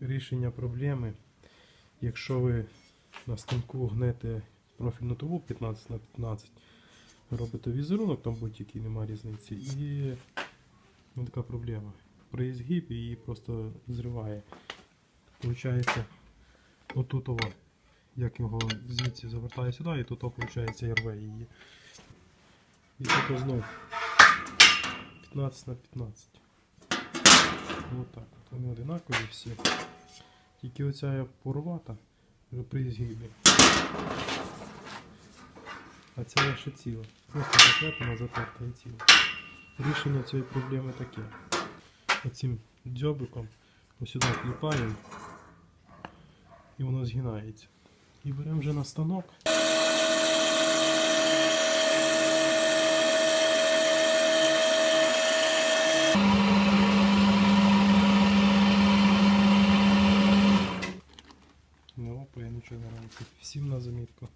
рішення проблеми. Якщо ви на станку гнете профільну трубу 15 на 15, робите візерунок, там будь-який немає різниці, і ну, така проблема. При згиб її просто зриває. Получається, отут як його звідси завертає сюди, і тут виходить і рве її. І тут знов 15 на 15. Ось так. От вони одинакові всі. Тільки оця порвата вже при згибі. А ця ще ціла. Просто заклепана, затерта і ціла. Рішення цієї проблеми таке. Оцим дзьобиком ось сюди кліпаємо і воно згинається. І беремо вже на станок. Не опа, я нічого не робити. Всім на замітку.